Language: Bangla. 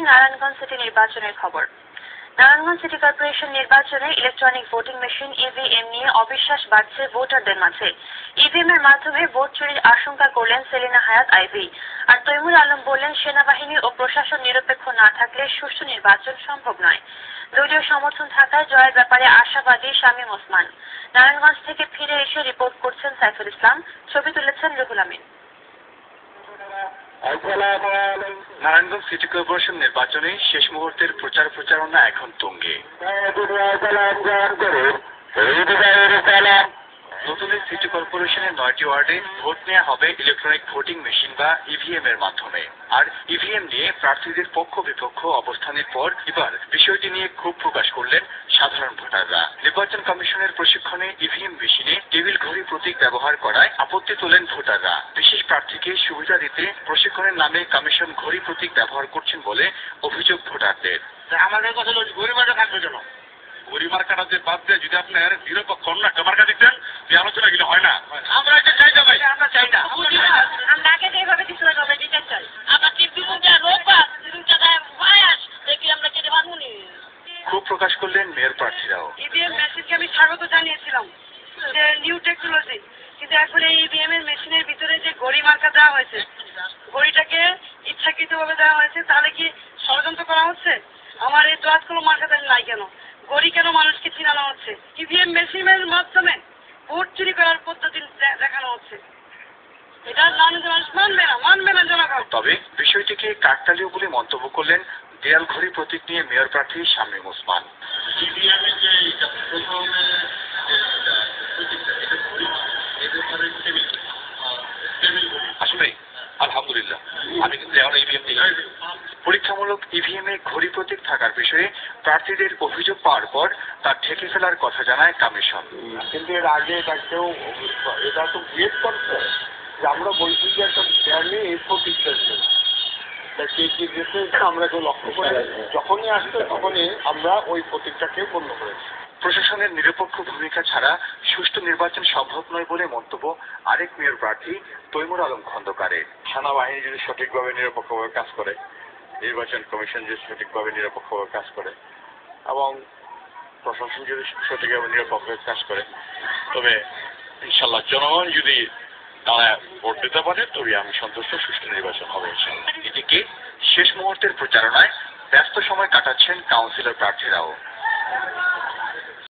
নারায়ণগঞ্জ সিটি নির্বাচনের খবর। নারায়ণগঞ্জ সিটি কর্পোরেশন নির্বাচনে ইলেকট্রনিক ভোটিং মেশিন ইভিএম নিয়ে অবিশ্বাস বাড়ছে ভোটারদের মাঝে। ইভিএম এর মাধ্যমে ভোট চুরির আশঙ্কা করলেন সেলিনা হায়াত আইভি। আর তৈমুর আলম বললেন, সেনাবাহিনী ও প্রশাসন নিরপেক্ষ না থাকলে সুষ্ঠু নির্বাচন সম্ভব নয়। দলীয় সমর্থন থাকায় জয়ের ব্যাপারে আশাবাদী শামীম ওসমান। নারায়ণগঞ্জ থেকে ফিরে এসে রিপোর্ট করছেন সাইফুল ইসলাম। ছবি তুলেছেন রুহুল আমিন। নারায়ণগঞ্জ সিটি কর্পোরেশন নির্বাচনে শেষ মুহূর্তের প্রচার প্রচারণা এখন তুঙ্গে। নতুন সিটি কর্পোরেশনের নয়টি ওয়ার্ডে ভোট নেওয়া হবে ইলেকট্রনিক ভোটিং মেশিন বা ইভিএম এর মাধ্যমে। আর ইভিএম নিয়ে প্রার্থীদের পক্ষ বিপক্ষ অবস্থানের পর এবার বিষয়টি নিয়ে ক্ষোভ প্রকাশ করলেন সাধারণ ভোটাররা। নির্বাচন কমিশনের প্রশিক্ষণে ইভিএম মেশিনে টেবিল ঘড়ি প্রতীক ব্যবহার করায় আপত্তি তোলেন ভোটাররা। বিশেষ প্রার্থীকে সুবিধা দিতে প্রশিক্ষণের নামে কমিশন ঘড়ি প্রতীক ব্যবহার করছেন বলে অভিযোগ ভোটারদের। আমাদের কথা হলো গরিবাটা থাকবে কেন? গরিবার কাটাতে বাদ দিয়ে যদি আপনার নিরপেক্ষ অন্য একটা মার্কা দিতেন এই আলোচনা গেলে হয় না। আমরা ক্ষোভ প্রকাশ করলেন মেয়র প্রার্থীরাও। ইভিএম মেশিনকে আমি স্বাগত জানিয়েছিলাম যে নিউ টেকনোলজি কিন্তু এখন এই ইভিএম এর মেশিনের ভিতরে যে ঘড়ি মার্কা দেওয়া হয়েছে ঘড়িটাকে ইচ্ছাকৃতভাবে দেওয়া হয়েছে তাহলে কি ষড়যন্ত্র করা হচ্ছে? আমার এই দোয়াতগুলো মার্কা দেন নাই কেন? ঘড়ি কেন মানুষকে চিনানো হচ্ছে? ইভিএম মেশিনের মাধ্যমে ভোট চুরি করার পদ্ধতি দেখানো হচ্ছে। এটা মানুষ মানবে না মানবে না জনগণ। তবে বিষয়টিকে কাকতালীয় বলে মন্তব্য করলেন দেয়াল ঘড়ি প্রতীক নিয়ে মেয়র প্রার্থী শামীম ওসমান। আসলে আলহামদুলিল্লাহ আমি কিন্তু ইভিএম দিই পরীক্ষামূলক ইভিএম এ ঘড়ি প্রতীক থাকার বিষয়ে প্রার্থীদের অভিযোগ পাওয়ার পর তা ঠেকে ফেলার কথা জানায় কমিশন। কিন্তু এর আগে এটা কেউ এটা তো বিয়েট করছে। যে আমরা বলছি যে একটা এই কে কি গেছে আমরা কেউ লক্ষ্য করে যখনই আসছে তখনই আমরা ওই প্রতীকটাকে বন্ধ করেছি। প্রশাসনের নিরপেক্ষ ভূমিকা ছাড়া সুষ্ঠু নির্বাচন সম্ভব নয় বলে মন্তব্য আরেক মেয়র প্রার্থী তৈমুর আলম খন্দকারের সেনাবাহিনী যদি সঠিকভাবে নিরপেক্ষভাবে কাজ করে নির্বাচন কমিশন যদি সঠিকভাবে নিরপেক্ষভাবে কাজ করে এবং প্রশাসন যদি সঠিকভাবে নিরপেক্ষভাবে কাজ করে তবে ইনশাল্লাহ জনগণ যদি তারা ভোট দিতে পারে তবে আমি সন্তুষ্ট, সুষ্ঠু নির্বাচন হবে এদিকে শেষ মুহূর্তের প্রচারণায় ব্যস্ত সময় কাটাচ্ছেন কাউন্সিলর প্রার্থীরাও।